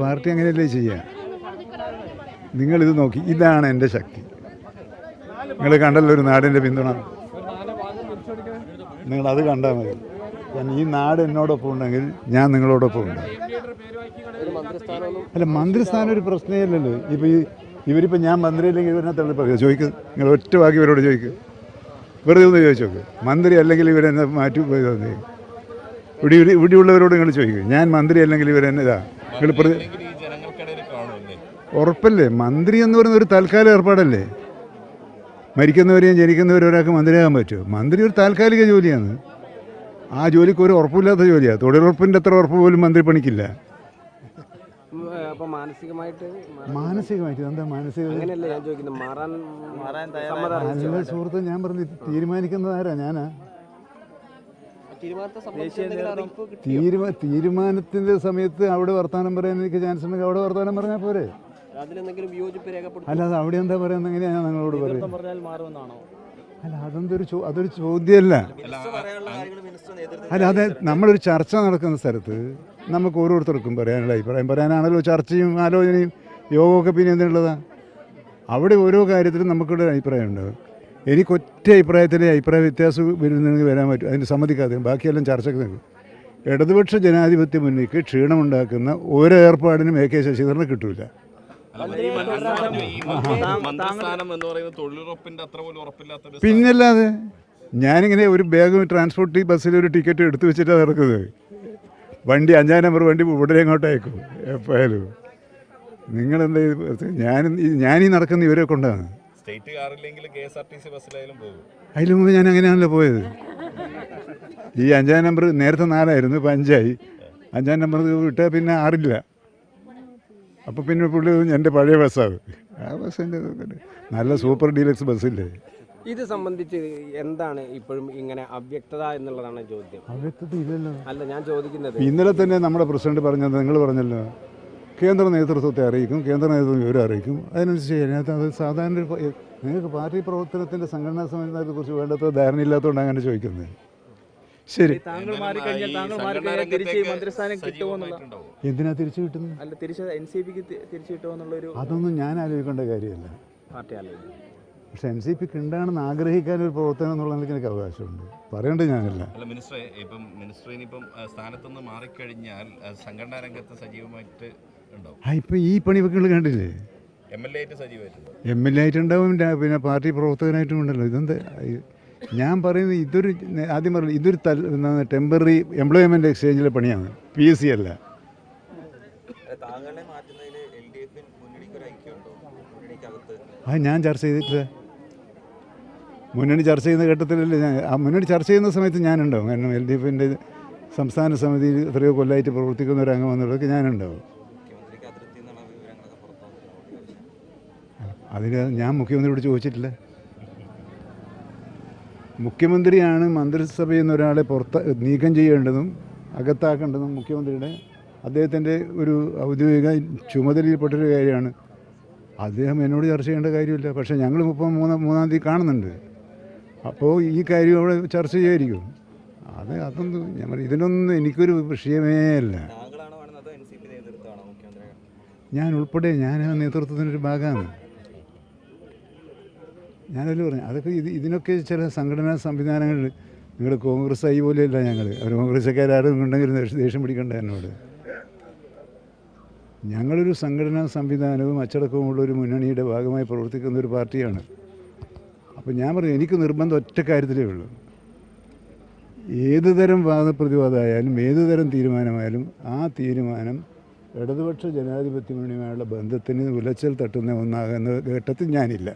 Party അങ്ങനെയല്ലേ ചെയ്യുക നിങ്ങളിത് നോക്കി. ഇതാണ് എന്റെ ശക്തി. നിങ്ങൾ കണ്ടല്ലോ ഒരു നാടിന്റെ പിന്തുണ. നിങ്ങളത് കണ്ടാൽ മതി. കാരണം ഈ നാട് എന്നോടൊപ്പം ഉണ്ടെങ്കിൽ ഞാൻ നിങ്ങളോടൊപ്പം ഉണ്ട്. അല്ല മന്ത്രിസ്ഥാനം ഒരു പ്രശ്നമില്ലല്ലോ. ഇപ്പോൾ ഈ ഇവരിപ്പോൾ ഞാൻ മന്ത്രിയില്ലെങ്കിൽ തള്ളി പറയുക ചോദിക്കുക നിങ്ങൾ ഒറ്റ ബാക്കി ഇവരോട് ചോദിക്കുക വെറുതെ ഒന്ന് ചോദിച്ചു നോക്ക് മന്ത്രി അല്ലെങ്കിൽ ഇവരെന്നെ മാറ്റി പോയി തന്നെ ഇവിടെ ഇവിടെ ഉള്ളവരോട് നിങ്ങൾ ചോദിക്കും. ഞാൻ മന്ത്രി അല്ലെങ്കിൽ ഇവരെന്നെ ഇതാ നിങ്ങൾ ഉറപ്പല്ലേ? മന്ത്രി എന്ന് പറയുന്ന ഒരു തൽക്കാല ഏർപ്പാടല്ലേ? മരിക്കുന്നവരെയും ജനിക്കുന്നവരും ഒരാൾക്ക് മന്ത്രിയാകാൻ പറ്റുമോ? മന്ത്രി ഒരു താൽക്കാലിക ജോലിയാണ്. ആ ജോലിക്ക് ഒരു ഉറപ്പില്ലാത്ത ജോലിയാണ് തൊഴിലുറപ്പിന്റെ അത്ര ഉറപ്പ് പോലും മന്ത്രി പണിക്കില്ല. മാനസികമായിട്ട് മാനസികമായിട്ട് എന്താ മാനസിക നല്ല സുഹൃത്ത് ഞാൻ പറഞ്ഞു തീരുമാനിക്കുന്നത് ആരാ? ഞാനാ. തീരുമാ തീരുമാനത്തിന്റെ സമയത്ത് അവിടെ വർത്തമാനം പറയാൻ എനിക്ക് ചാൻസ് ഉണ്ടെങ്കിൽ അവിടെ വർത്തമാനം പറഞ്ഞാൽ പോരെ. അല്ലാതെ അവിടെ എന്താ പറയുന്നത് എങ്ങനെയാ ഞാൻ നിങ്ങളോട് പറയുന്നത് അല്ല അതെന്തൊരു ചോ അതൊരു ചോദ്യമല്ല. അല്ല അതെ നമ്മളൊരു ചർച്ച നടക്കുന്ന സ്ഥലത്ത് നമുക്ക് ഓരോരുത്തർക്കും പറയാനുള്ള അഭിപ്രായം. പറയാനാണല്ലോ ചർച്ചയും ആലോചനയും യോഗമൊക്കെ പിന്നെ എന്തിനുള്ളതാ അവിടെ ഓരോ കാര്യത്തിലും നമുക്കൊരു അഭിപ്രായം ഉണ്ടാവും എനിക്ക് ഒറ്റ അഭിപ്രായത്തിലെ അഭിപ്രായ വ്യത്യാസം വരുന്നെങ്കിൽ വരാൻ പറ്റും. അതിന് സമ്മതിക്കാതെ ബാക്കിയെല്ലാം ചർച്ചയ്ക്ക് നിൽക്കും ഇടതുപക്ഷ ജനാധിപത്യ മുന്നണിക്ക് ക്ഷീണമുണ്ടാക്കുന്ന ഒരു ഏർപ്പാടിനും എ കെ ശശിധരന് കിട്ടൂല. പിന്നല്ലാതെ ഞാനിങ്ങനെ ഒരു ബാഗ് ട്രാൻസ്പോർട്ട് ബസ്സിൽ ഒരു ടിക്കറ്റ് എടുത്തു വെച്ചിട്ടാണ് നടക്കുന്നത്. വണ്ടി അഞ്ചാം നമ്പർ വണ്ടി ഉടനെ അങ്ങോട്ട് അയക്കും എപ്പോഴും നിങ്ങളെന്താ ഞാൻ ഞാനീ നടക്കുന്ന ഇവരെ കൊണ്ടാണ്. State കാറില്ലെങ്കിൽ K S R T C ബസ്സിലായാലും പോകും. അതിന് മുമ്പ് ഞാൻ അങ്ങനെയാണല്ലോ പോയത്. ഈ അഞ്ചാം നമ്പർ നേരത്തെ നാലായിരുന്നു ഇപ്പം അഞ്ചായി. അഞ്ചാം നമ്പർ വിട്ടാൽ പിന്നെ ആറില്ല. അപ്പോൾ പിന്നെ പുള്ളി എന്റെ പഴയ ബസ്സാണ്. ആ ബസ്സിന്റെ നല്ല സൂപ്പർ ഡീലക്സ് ബസ്സില്ലേ? ഇത് സംബന്ധിച്ച് എന്താണ് ഇപ്പോഴും ഇങ്ങനെ അവ്യക്തത എന്നുള്ളതാണ് ചോദ്യം. അവ്യക്തത ഇല്ലല്ലോ. അല്ല ഞാൻ ചോദിക്കുന്നത് ഇന്നലെ തന്നെ നമ്മുടെ പ്രസിഡന്റ് പറഞ്ഞത് നിങ്ങൾ പറഞ്ഞല്ലോ. കേന്ദ്ര നേതൃത്വത്തെ അറിയിക്കും കേന്ദ്ര നേതൃത്വം വിവരം അറിയിക്കും. അതിനനുസരിച്ച് അതിനകത്ത് അത് സാധാരണ നിങ്ങൾക്ക് പാർട്ടി പ്രവർത്തനത്തിന്റെ സംഘടനാ സമിതിയെ കുറിച്ച് വേണ്ടത്ര ധാരണയില്ലാത്തതുകൊണ്ട് അങ്ങനെ ചോദിക്കുന്നത്. ശരി. താങ്കൾ മാറിക്കഴിഞ്ഞാൽ താങ്കൾ മാറിക്കഴിഞ്ഞാൽ തിരിച്ച് ഈ മന്ത്രിസ്ഥാനം കിട്ടുമോ എന്തിനാ തിരിച്ചു കിട്ടുന്നത്? അല്ല തിരിച്ച് എൻ സി പിക്ക് തിരിച്ചു കിട്ടുമോ എന്നുള്ളൊരു അതൊന്നും ഞാൻ ആലോചിക്കേണ്ട കാര്യമല്ല. പാർട്ടി പക്ഷെ എൻ സി പിക്ക് ഉണ്ടാണെന്ന് ആഗ്രഹിക്കാൻ ഒരു പ്രവർത്തനം എന്നുള്ള നിലയ്ക്ക് എനിക്ക് അവകാശമുണ്ട്. പറയണ്ട ഞാനല്ല. അല്ല മിനിസ്റ്ററെ ഇപ്പം മിനിസ്റ്റർ ഇനിയിപ്പം ആ, സ്ഥാനത്തുനിന്ന് മാറിക്കഴിഞ്ഞാൽ ആ, സംഘടനാ രംഗത്ത് സജീവമായിട്ട് ഉണ്ടാവും. ആ ഇപ്പം ഈ പണി വെക്കുകൾ കണ്ടില്ലേ? എം എൽ എ ആയിട്ടുണ്ടാവും പിന്നെ പാർട്ടി പ്രവർത്തകനായിട്ടും ഉണ്ടല്ലോ. ഇതെന്ത്? ഞാൻ പറയുന്നത് ഇതൊരു ആദ്യം പറഞ്ഞു ഇതൊരു തൽ ടെമ്പററി എംപ്ലോയ്മെന്റ് എക്സ്ചേഞ്ചിലെ പണിയാണ്. പി എസ് സി അല്ല. ആ ഞാൻ ചർച്ച ചെയ്തിട്ടില്ല. മുന്നണി ചർച്ച ചെയ്യുന്ന ഘട്ടത്തിലല്ലേ ഞാൻ ആ മുന്നണി ചർച്ച ചെയ്യുന്ന സമയത്ത് ഞാനുണ്ടാവും. കാരണം എൽ ഡി എഫിന്റെ സംസ്ഥാന സമിതിയിൽ എത്രയോ കൊല്ലമായിട്ട് പ്രവർത്തിക്കുന്ന ഒരു അംഗം എന്നുള്ളതൊക്കെ ഞാനുണ്ടാവും മുഖ്യമന്ത്രിക്ക് അതിർത്തി എന്നുള്ള വിവരങ്ങളൊക്കെ പുറത്തു അതിന് ഞാൻ മുഖ്യമന്ത്രിയോട് ചോദിച്ചിട്ടില്ല. മുഖ്യമന്ത്രിയാണ് മന്ത്രിസഭയിൽ നിന്ന് ഒരാളെ പുറത്ത് നീക്കം ചെയ്യേണ്ടതും അകത്താക്കേണ്ടതും മുഖ്യമന്ത്രിയുടെ അദ്ദേഹത്തിന്റെ ഒരു ഔദ്യോഗിക ചുമതലയിൽപ്പെട്ടൊരു കാര്യമാണ്. അദ്ദേഹം എന്നോട് ചർച്ച ചെയ്യേണ്ട കാര്യമില്ല. പക്ഷേ ഞങ്ങൾ ഇപ്പം മൂന്നാം മൂന്നാം തീയതി കാണുന്നുണ്ട്. അപ്പോൾ ഈ കാര്യം അവിടെ ചർച്ച ചെയ്യായിരിക്കും. അത് അതൊന്നും ഞാൻ പറയും ഇതിനൊന്നും എനിക്കൊരു വിഷയമേ അല്ല. ഞാൻ ഉൾപ്പെടെ ഞാൻ ആ നേതൃത്വത്തിന്റെ ഒരു ഭാഗമാണ്. ഞാനല്ലേ പറഞ്ഞു അതൊക്കെ ഇത് ഇതിനൊക്കെ ചില സംഘടനാ സംവിധാനങ്ങൾ നിങ്ങൾ കോൺഗ്രസ് ആയി പോലെയല്ല ഞങ്ങൾ അവർ കോൺഗ്രസ്സുകാരും ഉണ്ടെങ്കിൽ ദേഷ്യം പിടിക്കണ്ട എന്നോട്. ഞങ്ങളൊരു സംഘടനാ സംവിധാനവും അച്ചടക്കവുമുള്ള ഒരു മുന്നണിയുടെ ഭാഗമായി പ്രവർത്തിക്കുന്ന ഒരു പാർട്ടിയാണ്. അപ്പോൾ ഞാൻ പറഞ്ഞു എനിക്ക് നിർബന്ധം ഒറ്റ കാര്യത്തിലേ ഉള്ളൂ. ഏത് തരം വാദപ്രതിവാദമായാലും ഏത് തരം തീരുമാനമായാലും ആ തീരുമാനം ഇടതുപക്ഷ ജനാധിപത്യ മുന്നണിയുമായുള്ള ബന്ധത്തിന് ഉലച്ചൽ തട്ടുന്ന ഒന്നാകുന്ന ഘട്ടത്തിൽ ഞാനില്ല.